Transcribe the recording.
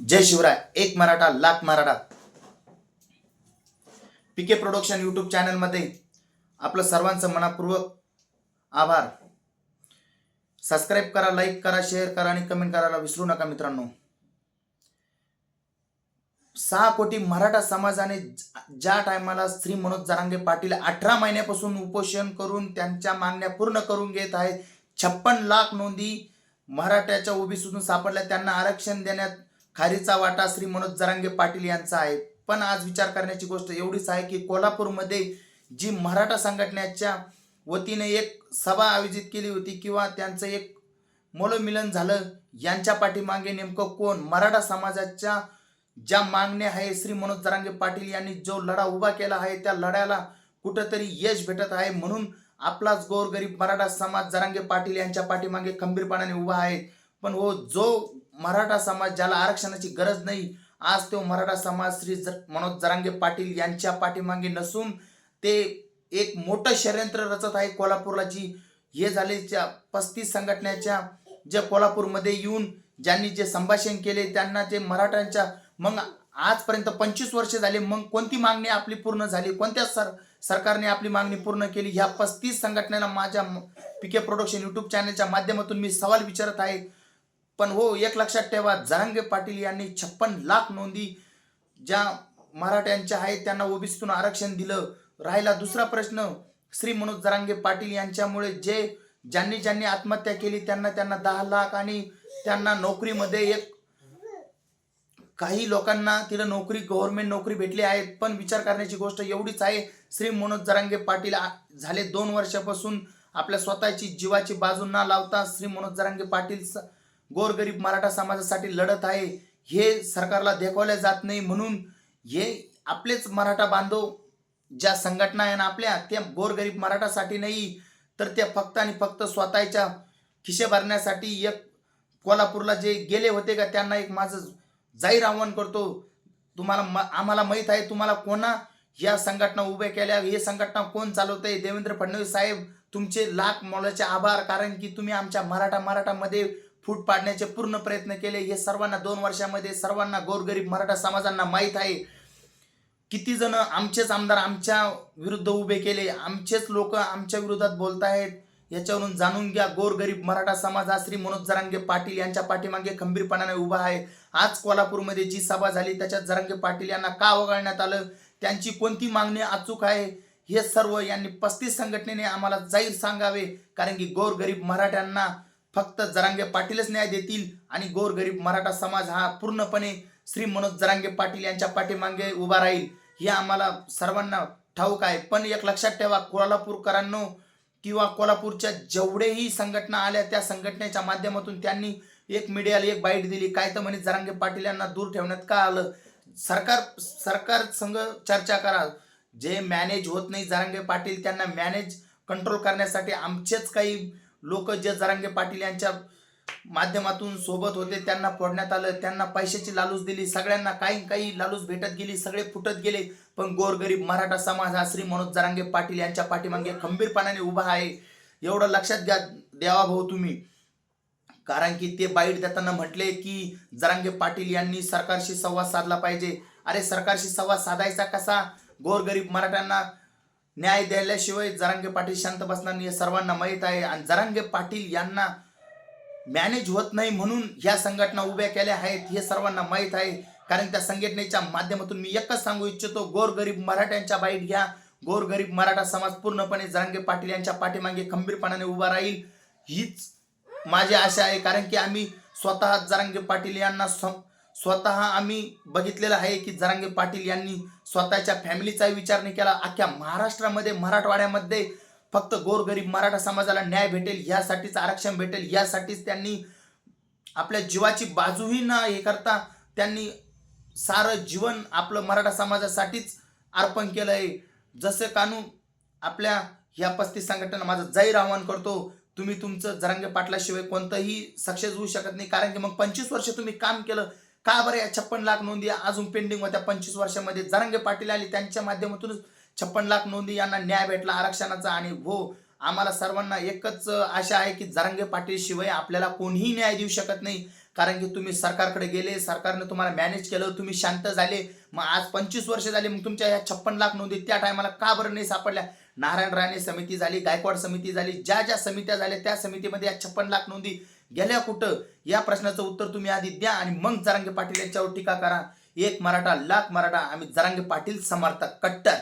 जय शिवराय एक Maratha lakh Maratha. PK production YouTube चॅनलमध्ये आपलं सर्वांचं मनापूर्वक आभार. सबस्क्राईब करा लाईक करा शेअर करा आणि कमेंट करायला विसरू नका मित्रांनो. सहा कोटी मराठा समाजाने ज्या टायमाला श्री मनोज जरांगे पाटील अठरा महिन्यापासून उपोषण करून त्यांच्या मागण्या पूर्ण करून घेत आहेत छप्पन लाख नोंदी मराठ्याच्या ओबीसीतून सापडल्या त्यांना आरक्षण देण्यात खारीचा वाटा श्री मनोज जरांगे पाटील यांचा आहे. पण आज विचार करण्याची गोष्ट एवढीच आहे की कोल्हापूरमध्ये जी मराठा संघटनेच्या वतीने एक सभा आयोजित केली होती किंवा त्यांचं एक मोलमिलन झालं यांच्या पाठीमागे नेमकं कोण? मराठा समाजाच्या ज्या मागण्या आहे श्री मनोज जरांगे पाटील यांनी जो लढा उभा केला आहे त्या लढ्याला कुठंतरी यश भेटत आहे म्हणून आपलाच गोरगरीब मराठा समाज जरांगे पाटील यांच्या पाठीमागे खंबीरपणाने उभा आहे. पण हो जो मराठा समाज ज्याला आरक्षणाची गरज नाही आज तो मराठा समाज श्री जर मनोज जरांगे पाटील यांच्या पाठीमागे नसून ते एक मोठं षडयंत्र रचत आहे कोल्हापूरला जी हे झाले ज्या पस्तीस संघटनेच्या ज्या कोल्हापूरमध्ये येऊन ज्यांनी जे संभाषण केले त्यांना ते मराठ्यांच्या मग आजपर्यंत पंचवीस वर्ष झाले मग कोणती मागणी आपली पूर्ण झाली कोणत्या सर सरकारने आपली मागणी पूर्ण केली? ह्या पस्तीस संघटनेला माझ्या पीके प्रोडक्शन यूट्यूब चॅनलच्या माध्यमातून मी सवाल विचारत आहे. पण हो एक लक्षात ठेवा जरांगे पाटील यांनी छप्पन लाख नोंदी ज्या मराठ्यांच्या आहेत त्यांना ओबीसीतून आरक्षण दिलं. राहिला दुसरा प्रश्न श्री मनोज जरांगे पाटील यांच्यामुळे जे ज्यांनी ज्यांनी आत्महत्या केली त्यांना त्यांना दहा लाख आणि त्यांना नोकरीमध्ये एक काही लोकांना तिला नोकरी गव्हर्नमेंट नोकरी भेटली आहे. पण विचार करण्याची गोष्ट एवढीच आहे श्री मनोज जरांगे पाटील आ- झाले दोन वर्षापासून आपल्या स्वतःची जीवाची बाजू न लावता श्री मनोज जरांगे पाटील गोरगरीब मराठा समाजासाठी लढत आहे हे सरकारला दाखवल्या जात नाही म्हणून हे आपलेच मराठा बांधव ज्या संघटना आहे ना आपल्या त्या गोरगरीब मराठासाठी नाही तर त्या फक्त आणि फक्त स्वतःच्या खिशे भरण्यासाठी एक कोल्हापूरला जे गेले होते का त्यांना एक माझं जाहीर आव्हान करतो. तुम्हाला म आम्हाला माहीत आहे तुम्हाला कोणा या संघटना उभ्या केल्या हे संघटना कोण चालवतंय? देवेंद्र फडणवीस साहेब तुमचे लाख मोलाचे आभार कारण की तुम्ही आमच्या मराठा मराठामध्ये फूट पाडण्याचे पूर्ण प्रयत्न केले. हे सर्वांना दोन वर्षामध्ये सर्वांना गोरगरीब मराठा समाजांना माहीत आहे. किती जण आमचेच आमदार आमच्या विरुद्ध उभे केले. आमचेच लोक आमच्या विरोधात बोलत आहेत याच्यावरून जाणून घ्या गोरगरीब मराठा समाज हा श्री मनोज जरांगे पाटील यांच्या पाठीमागे खंबीरपणाने उभा आहे. आज कोल्हापूरमध्ये जी सभा झाली त्याच्यात जरांगे पाटील यांना का वगळण्यात आलं? त्यांची कोणती मागणी अचूक आहे? हे सर्व यांनी पस्तीस संघटनेने आम्हाला जाहीर सांगावे. कारण की गोरगरीब मराठ्यांना फक्त जरांगे पाटीलच न्याय देतील आणि गोरगरीब मराठा समाज हा पूर्णपणे श्री मनोज जरांगे पाटील यांच्या पाठीमागे उभा राहील. हे आम्हाला सर्वांना ठाऊक आहे. पण एक लक्षात ठेवा कोल्हापूरकरांनो किंवा कोल्हापूरच्या जेवढेही संघटना आल्या त्या संघटनेच्या माध्यमातून त्यांनी एक मीडियाला एक बाईट दिली. काय तर म्हणे जरांगे पाटील यांना दूर ठेवण्यात का आलं? सरकार सरकार संघ चर्चा करा. जे मॅनेज होत नाही जरांगे पाटील त्यांना मॅनेज कंट्रोल करण्यासाठी आमचेच काही लोक जे जरांगे पाटील यांच्या माध्यमातून सोबत होते त्यांना फोडण्यात आलं त्यांना पैशाची लालूच दिली सगळ्यांना काही काही लालूच भेटत गेली सगळे फुटत गेले. पण गोरगरीब मराठा समाज हा श्री मनोज जरांगे पाटील यांच्या पाठीमागे खंबीरपणाने उभा आहे एवढं लक्षात घ्या द्यावा भाऊ तुम्ही. कारण की ते बाईट देताना म्हटले की जरांगे पाटील यांनी सरकारशी संवाद साधला पाहिजे. अरे सरकारशी संवाद साधायचा कसा? गोरगरीब मराठ्यांना न्याय द्यायल्याशिवाय जरांगे पाटील शांत बसणार नाही हे सर्वांना माहीत आहे. आणि जरांगे पाटील यांना मॅनेज होत नाही म्हणून ह्या संघटना उभ्या केल्या आहेत हे सर्वांना माहीत आहे. कारण त्या संघटनेच्या माध्यमातून मी एकच सांगू इच्छितो गोरगरीब मराठ्यांच्या बाईट घ्या. गोरगरीब मराठा समाज पूर्णपणे जरांगे पाटील यांच्या पाठीमागे खंबीरपणाने उभा राहील. हीच माझी आशा आहे. कारण की आम्ही स्वतः जरांगे पाटील यांना स्वतः आम्ही बघितलेलं आहे की जरांगे पाटील यांनी स्वतःच्या फॅमिलीचा विचार नाही केला. अख्ख्या महाराष्ट्रामध्ये मराठवाड्यामध्ये फक्त गोरगरीब मराठा समाजाला न्याय भेटेल यासाठीच आरक्षण भेटेल यासाठीच त्यांनी आपल्या जीवाची बाजूही न हे करता त्यांनी सारं जीवन आपलं मराठा समाजासाठीच अर्पण केलं आहे जसं कानून आपल्या ह्या पस्तीस संघटना माझं जाहीर आवाहन करतो. तुम्ही तुमचं जरांगे पाटलाशिवाय कोणतंही सक्सेस होऊ शकत नाही. कारण की मग पंचवीस वर्ष तुम्ही काम केलं का बरं या छप्पन लाख नोंदी अजून पेंडिंग होत्या? पंचवीस वर्षामध्ये जरांगे पाटील आले त्यांच्या माध्यमातूनच छप्पन लाख नोंदी यांना न्याय भेटला आरक्षणाचा. आणि हो आम्हाला सर्वांना एकच आशा आहे की जरांगे पाटील शिवाय आपल्याला कोणीही न्याय देऊ शकत नाही. कारण की तुम्ही सरकारकडे गेले सरकारने तुम्हाला मॅनेज केलं तुम्ही शांत झाले. मग आज पंचवीस वर्ष झाले मग तुमच्या ह्या छप्पन लाख नोंदी त्या टायमाला का बरं नाही सापडल्या? नारायण राणे समिती झाली गायकवाड समिती झाली ज्या ज्या समित्या झाल्या त्या समितीमध्ये या छप्पन लाख नोंदी गेल्या कुठं? या प्रश्नाचं उत्तर तुम्ही आधी द्या आणि मग जरांगे पाटील यांच्यावर टीका करा. एक मराठा लाख मराठा आम्ही जरांगे पाटील समर्थक कट्टर.